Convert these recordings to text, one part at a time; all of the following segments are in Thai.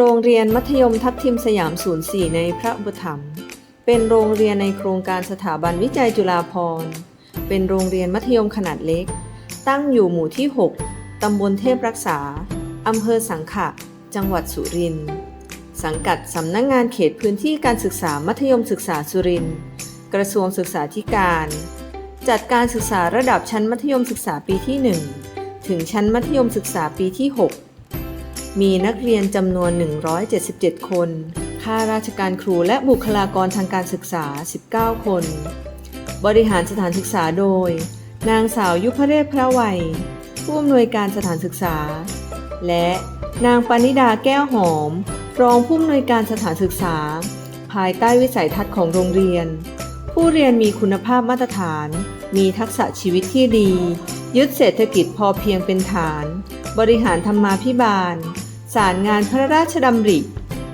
โรงเรียนมัธยมทับทิมสยาม 04 ในพระอุปถัมเป็นโรงเรียนในโครงการสถาบันวิจัยจุฬาภรณ์ เป็นโรงเรียนมัธยมขนาดเล็ก ตั้งอยู่หมู่ที่ 6 ตำบลเทพรักษา อำเภอสังขะ จังหวัดสุรินทร์ สังกัดสำนักงงานเขตพื้นที่การศึกษามัธยมศึกษาสุรินทร์ กระทรวงศึกษาธิการ จัดการศึกษาระดับชั้นมัธยมศึกษาปีที่ 1 ถึงชั้นมัธยมศึกษาปีที่ 6 มีนักเรียนจำนวน 177 คน ข้าราชการครูและบุคลากรทางการศึกษา 19 คน บริหารสถานศึกษาโดย นางสาวยุพเรศพระวัย ผู้อำนวยการสถานศึกษา และนางปณิดาแก้วหอม รองผู้อำนวยการสถานศึกษา ภายใต้วิสัยทัศน์ของโรงเรียน ผู้เรียนมีคุณภาพมาตรฐาน มีทักษะชีวิตที่ดี ยึดเศรษฐกิจพอเพียงเป็นฐาน บริหารธรรมาภิบาล สารงานพระราชดำริ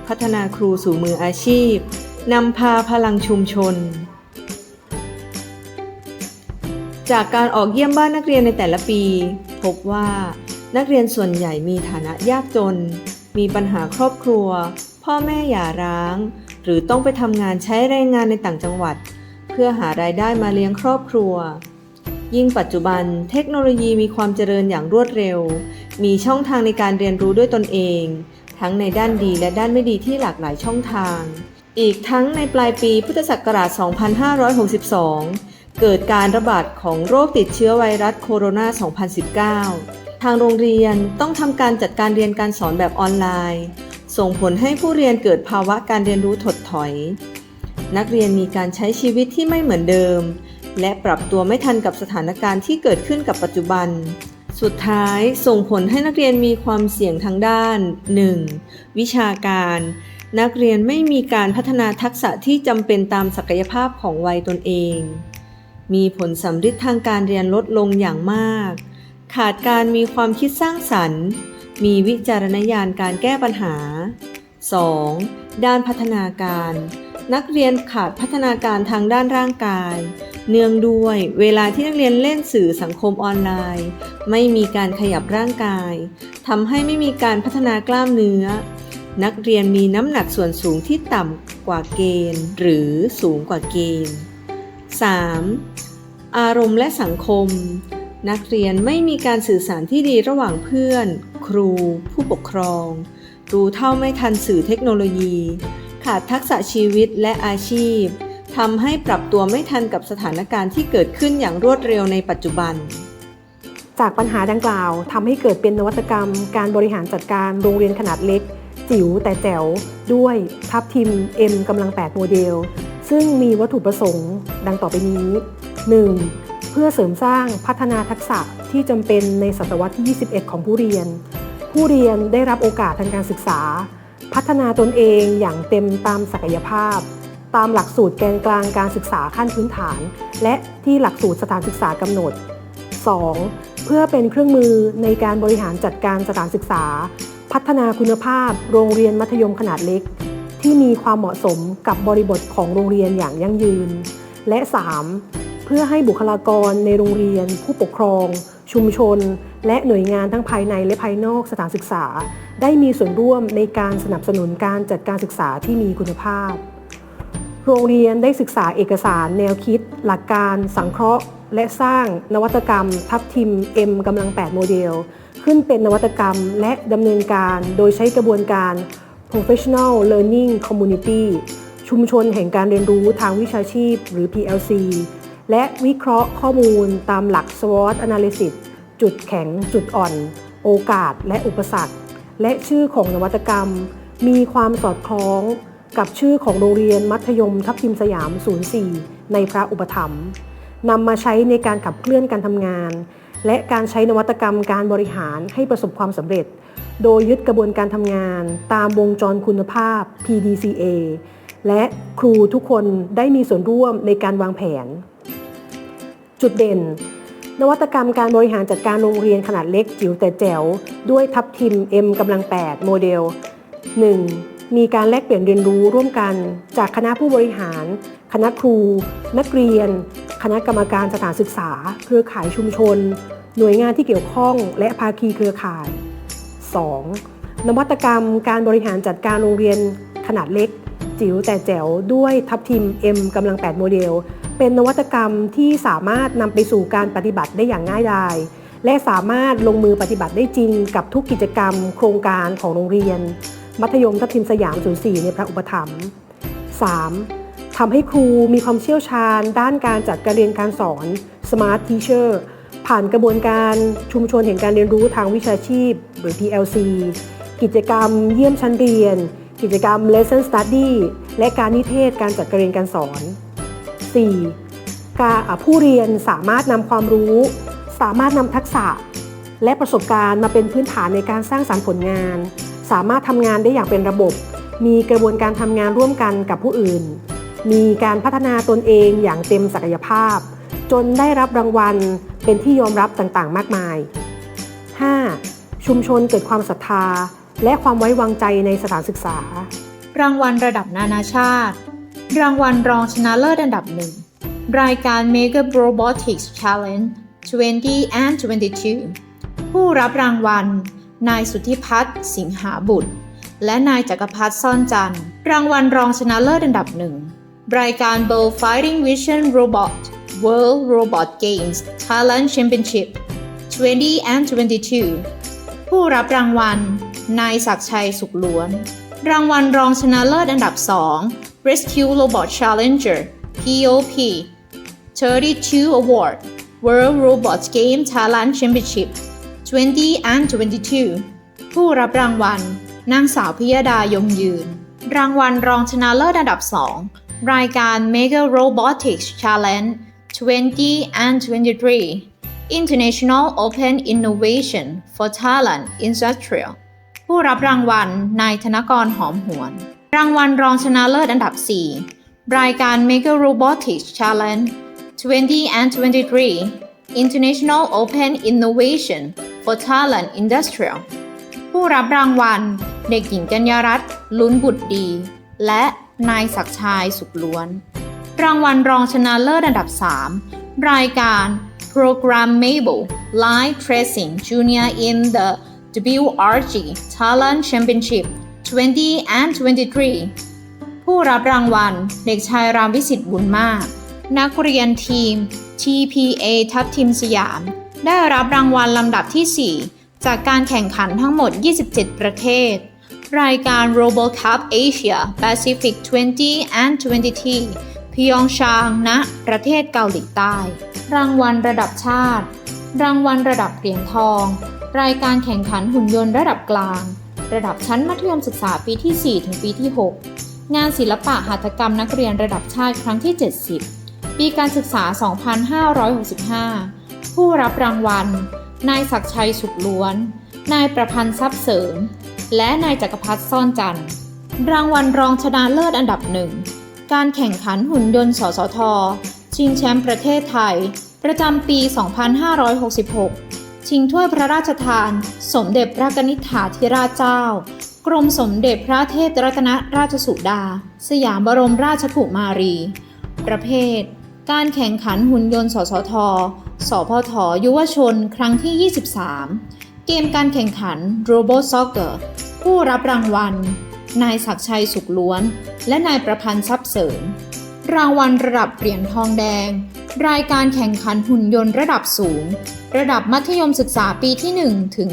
พัฒนาครูสู่มืออาชีพ นำพาพลังชุมชน จากการออกเยี่ยมบ้านนักเรียนในแต่ละปี พบว่านักเรียนส่วนใหญ่มีฐานะยากจน มีปัญหาครอบครัว พ่อแม่หย่าร้าง หรือต้องไปทำงานใช้แรงงานในต่างจังหวัด เพื่อหารายได้มาเลี้ยงครอบครัว ยิ่งปัจจุบันเทคโนโลยีมีความเจริญอย่างรวดเร็ว มีช่องทางในการเรียนรู้ด้วยตนเอง ทั้งในด้านดีและด้านไม่ดีที่หลากหลายช่องทาง อีกทั้งในปลายปีพุทธศักราช 2562 เกิดการระบาดของโรคติดเชื้อไวรัสโคโรนา 2019 ทางโรงเรียนต้องทำการจัดการเรียนการสอนแบบออนไลน์ ส่งผลให้ผู้เรียนเกิดภาวะการเรียนรู้ถดถอย นักเรียนมีการใช้ชีวิตที่ไม่เหมือนเดิม และปรับตัวไม่ทันกับสถานการณ์ที่เกิดขึ้นกับปัจจุบัน สุดท้ายส่งผลให้นักเรียนมีความเสี่ยงทางด้าน 1. วิชาการ นักเรียนไม่มีการพัฒนาทักษะที่จำเป็นตามศักยภาพของวัยตนเอง มีผลสำฤทธิ์ทางการเรียนลดลงอย่างมาก ขาดการมีความคิดสร้างสรรค์ มีวิจารณญาณการแก้ปัญหา 2. ด้านพัฒนาการ นักเรียนขาดพัฒนาการทางด้านร่างกาย เนื่องด้วยเวลาที่นักเรียนเล่นสื่อสังคมออนไลน์ ไม่มีการขยับร่างกายทำให้ไม่มีการพัฒนากล้ามเนื้อ นักเรียนมีน้ำหนักส่วนสูงที่ต่ำกว่าเกณฑ์ หรือสูงกว่าเกณฑ์ 3. อารมณ์และสังคม นักเรียนไม่มีการสื่อสารที่ดีระหว่างเพื่อน ครู ผู้ปกครอง รู้เท่าไม่ทันสื่อเทคโนโลยี ขาดทักษะชีวิตและอาชีพ ทำให้ปรับตัวไม่ทันกับสถานการณ์ที่เกิดขึ้นอย่างรวดเร็วในปัจจุบัน จากปัญหาดังกล่าวทำให้เกิดเป็นนวัตกรรม การบริหารจัดการโรงเรียนขนาดเล็ก จิ๋วแต่แจ๋ว ด้วยทับทิม M กำลัง 8 โมเดล ซึ่งมีวัตถุประสงค์ ดังต่อไปนี้ 1. เพื่อเสริมสร้างพัฒนาทักษะที่จำเป็นในศตวรรษที่ 21 ของผู้เรียน ผู้เรียนได้รับโอกาสทางการศึกษา พัฒนาตนเองอย่างเต็มตามศักยภาพ ตามหลักสูตรแกนกลางการศึกษาขั้นพื้นฐาน และที่หลักสูตรสถานศึกษากำหนด 2. เพื่อเป็นเครื่องมือในการบริหารจัดการสถานศึกษา พัฒนาคุณภาพ โรงเรียนมัธยมขนาดเล็ก ที่มีความเหมาะสมกับบริบทของโรงเรียนอย่างยั่งยืน และ 3. เพื่อให้บุคลากรในโรงเรียน ผู้ปกครอง ชุมชน และหน่วยงานทั้งภายในและภายนอกสถานศึกษา ได้มีส่วนร่วมในการสนับสนุนการจัดการศึกษาที่มีคุณภาพ โรงเรียนได้ศึกษาเอกสารแนวคิด หลักการสังเคราะห์ และสร้างนวัตกรรม ทับทิม M กำลัง 8 โมเดล ขึ้นเป็นนวัตกรรมและดำเนินการโดยใช้กระบวนการ Professional Learning Community ชุมชนแห่งการเรียนรู้ทางวิชาชีพ หรือ PLC และวิเคราะห์ข้อมูลตามหลัก SWOT Analysis จุดแข็ง จุดอ่อน โอกาสและอุปสรรค และชื่อของนวัตกรรม มีความสอดคล้อง กับชื่อของโรงเรียนมัธยมทับทิมสยาม 04 ในพระอุปถัมภ์นำมาใช้ในการขับเคลื่อนการทำงาน และการใช้นวัตกรรมการบริหารให้ประสบความสำเร็จ โดยยึดกระบวนการทำงาน ตามวงจรคุณภาพ PDCA และครูทุกคนได้มีส่วนร่วมในการวางแผน จุดเด่น นวัตกรรมการบริหารจัดการโรงเรียนขนาดเล็กจิ๋วแต่แจ๋ว ด้วยทับทิม M กำลัง 8 โมเดล 1. มีการแลกเปลี่ยนเรียนรู้ร่วมกัน จากคณะผู้บริหาร คณะครู นักเรียน คณะกรรมการสถานศึกษา เครือข่ายชุมชน หน่วยงานที่เกี่ยวข้อง และภาคีเครือข่าย 2. นวัตกรรมการบริหารจัดการโรงเรียนขนาดเล็ก จิ๋วแต่แจ๋วด้วยทับทิม M กำลัง 8 โมเดล เป็นนวัตกรรมที่สามารถนำไปสู่การปฏิบัติได้อย่างง่ายดายและสามารถลงมือปฏิบัติได้จริงกับทุกกิจกรรม โครงการของโรงเรียน มัธยมทับทิมสยาม04ในพระอุปถัมภ์ 3. ทำให้ครูมีความเชี่ยวชาญ ด้านการจัดการเรียนการสอน Smart Teacher ผ่านกระบวนการชุมชนแห่งการเรียนรู้ทางวิชาชีพ หรือ PLC กิจกรรมเยี่ยมชั้นเรียน กิจกรรม Lesson Study และการนิเทศการจัดการเรียนการสอน 4. การอ่ผู้เรียนสามารถนำความรู้ สามารถนำทักษะ และประสบการณ์มาเป็นพื้นฐานในการสร้างสรรค์ผลงาน สามารถทำงานได้อย่างเป็นระบบ มีกระบวนการทำงานร่วมกันกับผู้อื่น มีการพัฒนาตนเองอย่างเต็มศักยภาพ จนได้รับรางวัลเป็นที่ยอมรับต่างๆ มากมาย 5. ชุมชนเกิดความศรัทธา และความไว้วางใจในสถานศึกษา รางวัลระดับนานาชาติ รางวัลรองชนะเลิศอันดับหนึ่งรายการ Mega Robotics Challenge 20 and 22 ผู้รับรางวัล นายสุทธิพัฒน์สิงหาบุตร และนายจักรพัฒน์ซ่อนจันทร์ รางวัลรองชนะเลิศอันดับหนึ่ง รายการ Bull Fighting Vision Robot World Robot Games Thailand Championship 20 and 22 ผู้รับรางวัล นายศักชัยสุขล้วน รางวัลรองชนะเลิศอันดับ 2 Rescue Robot Challenger POP 32 Award World Robot Game Thailand Championship 20 and 22 ผู้รับรางวัล นางสาวพิยดายงยืน รางวัลรองชนะเลิศอันดับ 2 รายการ Mega Robotics Challenge 20 and 23 International Open Innovation for Thailand Industrial ผู้รับรางวัล นายธนกรหอมหวน รางวัลรองชนะเลิศอันดับ 4 รายการ Mega Robotics Challenge 20 and 23 International Open Innovation for Thailand Industrial ผู้รับรางวัล เด็กหญิงกัญญารัตน์ลุ้นบุตรดี และนายศักชายสุขล้วน รางวัลรองชนะเลิศอันดับ 3 รายการ Programmable Line Tracing Junior in the WRG Thailand Championship 20 and 23 ผู้รับรางวัล เด็กชายรามวิสิทธิ์บุญมาก นักเรียนทีม TPA ทัพทีมสยาม ได้รับรางวัลลำดับที่ 4 จากการแข่งขันทั้งหมด 27 ประเทศ รายการ RoboCup Asia Pacific 20 and 20พยองชางณประเทศเกาหลีใต้ รางวัลระดับชาติ รางวัลระดับเหรียญทอง รายการแข่งขันหุ่นยนต์ระดับกลาง ระดับชั้นมัธยมศึกษาปีที่ 4 ถึงปีที่ 6 งานศิลปะหัตถกรรมนักเรียนระดับชาติครั้งที่ 70 ปีการศึกษา 2565 ผู้รับรางวัล นายศักชัยสุขล้วน นายประพันธ์ทรัพย์เสริม และนายจักรพัฒน์ซ่อนจันทร์ รางวัลรองชนะเลิศอันดับหนึ่ง การแข่งขันหุ่นยนต์สสท ชิงแชมป์ประเทศไทย ประจำปี 2566 ชิงถ้วยพระราชทาน สมเด็จพระนิษฐาธิราชเจ้า กรมสมเด็จพระเทพรัตนราชสุดา สยามบรมราชกุมารี ประเภท การแข่งขันหุ่นยนต์สสท สพทยุวชนครั้งที่ 23 เกมการแข่งขัน Robo Soccer ผู้รับรางวัล นายศักชัยสุขล้วน และนายประพันธ์ทรัพย์เสริม รางวัลระดับเหรียญทองแดง รายการแข่งขันหุ่นยนต์ระดับสูง ระดับมัธยมศึกษาปีที่ 1 ถึง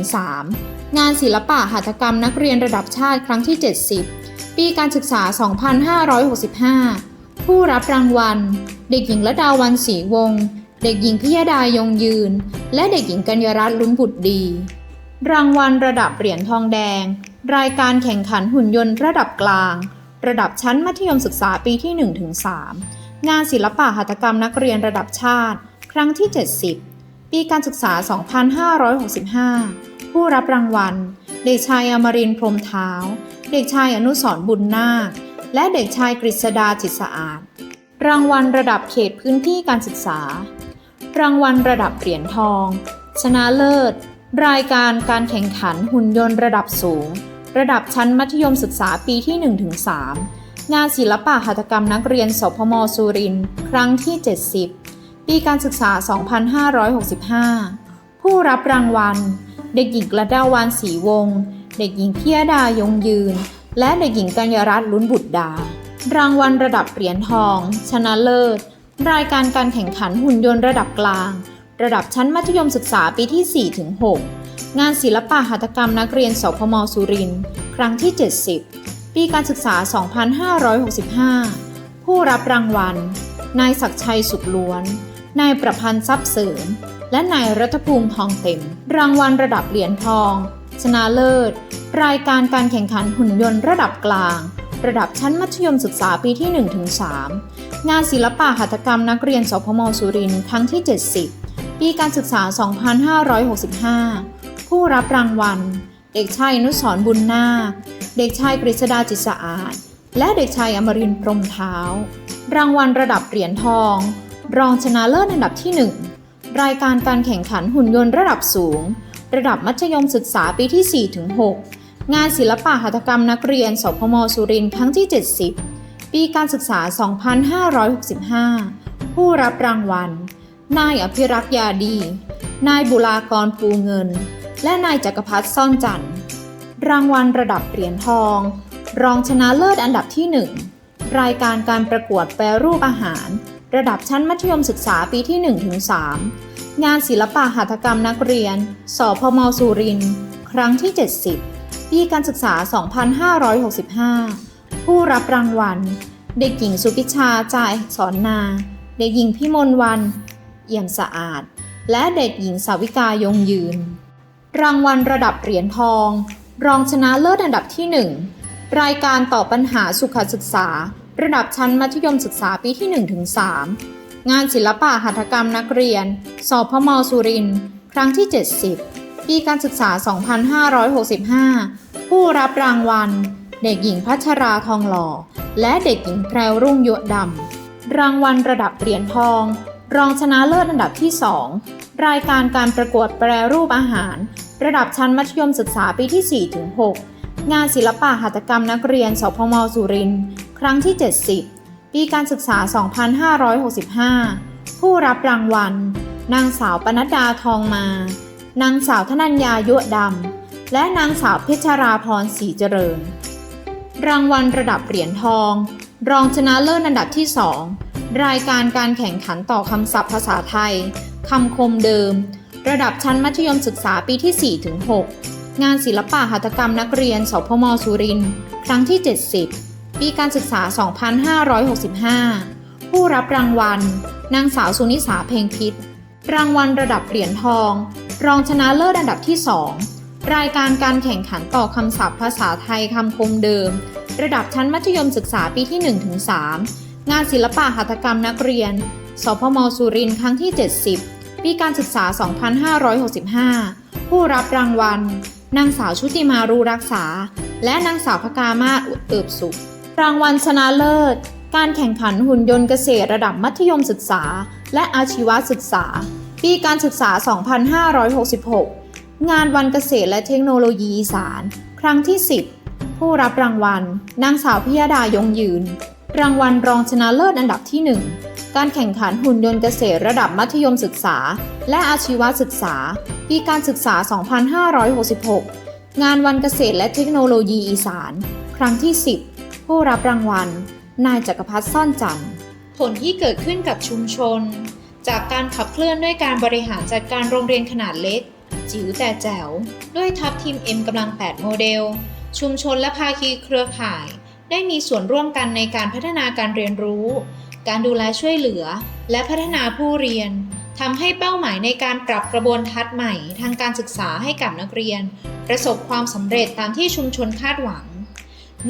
3 งานศิลปะหัตถกรรมนักเรียนระดับชาติครั้งที่ 70 ปีการศึกษา 2565 ผู้รับรางวัล เด็กหญิงละดาวันศรีวงศ์ เด็กหญิงพิยดายงยืน และเด็กหญิงกัญญารัตน์ลุ้นบุตรดี รางวัลระดับเหรียญทองแดง รายการแข่งขันหุ่นยนต์ระดับกลาง ระดับชั้นมัธยมศึกษาปีที่ 1-3 งานศิลปะหัตถกรรมนักเรียนระดับชาติ ครั้งที่ 70 ปีการศึกษา 2565 ผู้รับรางวัล เด็กชายอมรินพรมเท้า เด็กชายอนุสรบุญนาค และเด็กชายกฤษดาจิตสะอาด รางวัลระดับเขตพื้นที่การศึกษา รางวัลระดับเหรียญทอง ชนะเลิศ รายการการแข่งขันหุ่นยนต์ระดับสูง ระดับชั้นมัธยมศึกษาปีที่ 1-3 งานศิลปะหัตถกรรมนักเรียนสพมสุรินครั้งที่ 70 ปีการศึกษา 2565 ผู้รับรางวัล เด็กหญิงกระดาวานศรีวงศ์เด็กหญิงพิยดายงยืน และเด็กหญิงกัญญารัตน์ลุ้นบุตรดา รางวัลระดับเหรียญทอง ชนะเลิศ รายการการแข่งขันหุ่นยนต์ระดับกลาง ระดับชั้นมัธยมศึกษาปีที่4ถึง6งานศิลปะหัตถกรรมนักเรียนสพมสุรินทร์ครั้งที่ 70 ปีการศึกษา 2565 ผู้รับรางวัล นายศักชัยสุขล้วน นายประพันธ์ทรัพย์เสริม และนายรัฐภูมิทองเต็ม รางวัลระดับเหรียญทอง ชนะเลิศ รายการการแข่งขันหุ่นยนต์ระดับกลาง ระดับชั้นมัธยมศึกษาปีที่ 1-3 งานศิลปะหัตถกรรมนักเรียนสพมสุรินทร์ครั้งที่ 70 ปีการศึกษา 2565 ผู้รับรางวัล เด็กชายนุสรบุญนาค เด็กชายกฤษดาจิตสะอาด และเด็กชายอมรินพรหมเท้า รางวัลระดับเหรียญทอง รองชนะเลิศอันดับที่ 1 รายการการแข่งขันหุ่นยนต์ระดับสูง ระดับมัธยมศึกษาปีที่ 4-6 งานศิลปะหัตถกรรมนักเรียน สพมสุรินทร์ครั้งที่ 70 ปีการศึกษา 2565 ผู้รับรางวัล นายอภิรักษ์ยาดี นายบุรากรภูเงิน และนายจักรพัฒน์ซ่อนจันทร์ รางวัลระดับเหรียญทอง รองชนะเลิศอันดับที่ 1 รายการการประกวดแปรรูปอาหาร ระดับชั้นมัธยมศึกษาปีที่ 1-3 งานศิลปะหัตถกรรมนักเรียน สพมสุรินทร์ครั้งที่ 70 ปีการศึกษา 2565 ผู้รับรางวัล เด็กหญิงสุพิชาจ่ายสอนนา เด็กหญิงพิมลวัน เอี่ยมสะอาด และเด็กหญิงสาวิกายงยืน รางวัลระดับเหรียญทอง รองชนะเลิศอันดับที่ 1 รายการตอบปัญหาสุขศึกษา ระดับชั้นมัธยมศึกษาปีที่ 1-3 งานศิลปะหัตถกรรมนักเรียน สพมสุรินทร์ครั้งที่ 70 ปีการศึกษา 2565 ผู้รับรางวัล เด็กหญิงพัชราทองหล่อ และเด็กหญิงแพรวรุ่งยวดำ รางวัลระดับเหรียญทอง รองชนะเลิศอันดับที่ 2 รายการการประกวดแปรรูปอาหาร ระดับชั้นมัธยมศึกษาปีที่ 4-6 งานศิลปะหัตถกรรมนักเรียนสพมสุรินทร์ครั้งที่ 70 ปีการศึกษา 2565 ผู้รับรางวัล นางสาวปนัดดาทองมา นางสาวธนัญญายั่วดำ และนางสาวเพชราพรศรีเจริญ รางวัลระดับเหรียญทอง รองชนะเลิศอันดับที่ 2 รายการการแข่งขันต่อคำศัพท์ภาษาไทยคำคมเดิม ระดับชั้นมัธยมศึกษาปีที่ 4-6 งานศิลปะหัตถกรรมนักเรียนสพมสุรินทร์ครั้งที่ 70 ปีการศึกษา 2565 ผู้รับรางวัล นางสาวสุนิสาเพ็งพิษรางวัลระดับเหรียญทอง รองชนะเลิศอันดับที่ 2 รายการการแข่งขันต่อคำศัพท์ภาษาไทยคำคมเดิม ระดับชั้นมัธยมศึกษาปีที่ 1-3 งานศิลปะหัตถกรรมนักเรียน สพมสุรินทร์ครั้งที่ 70 ปีการศึกษา 2565 ผู้รับรางวัล นางสาวชุติมารูรักษา และนางสาวพกามาศเอิบสุข รางวัลชนะเลิศ การแข่งขันหุ่นยนต์เกษตรระดับมัธยมศึกษา และอาชีวศึกษา ปีการศึกษา 2566 งานวันเกษตรและเทคโนโลยีอีสาน ครั้งที่ 10 ผู้รับรางวัล นางสาวพิยดายงยืน รางวัลรองชนะเลิศอันดับที่ 1 การแข่งขันหุ่นยนต์เกษตรระดับมัธยมศึกษา และอาชีวศึกษา ปีการศึกษา 2566 งานวันเกษตรและเทคโนโลยีอีสาน ครั้งที่ 10 ผู้รับรางวัล นายจักรพัฒน์ซ่อนจันทร์ผลที่เกิดขึ้นกับชุมชน จากการขับเคลื่อนด้วยการบริหารจัดการโรงเรียนขนาดเล็ก จิ๋วแต่แจ๋ว ด้วยทัพทีม M กำลัง 8 โมเดล ชุมชนและภาคีเครือข่าย ได้มีส่วนร่วมกันในการพัฒนาการเรียนรู้ การดูแลช่วยเหลือ และพัฒนาผู้เรียนทำให้เป้าหมายในการปรับกระบวนทัศน์ใหม่ ทางการศึกษาให้กับนักเรียน ประสบความสำเร็จตามที่ชุมชนคาดหวัง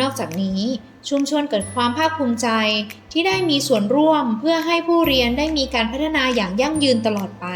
นอกจากนี้ ชุมชนเกิดความภาคภูมิใจที่ได้มีส่วนร่วมเพื่อให้ผู้เรียนได้มีการพัฒนาอย่างยั่งยืนตลอดไป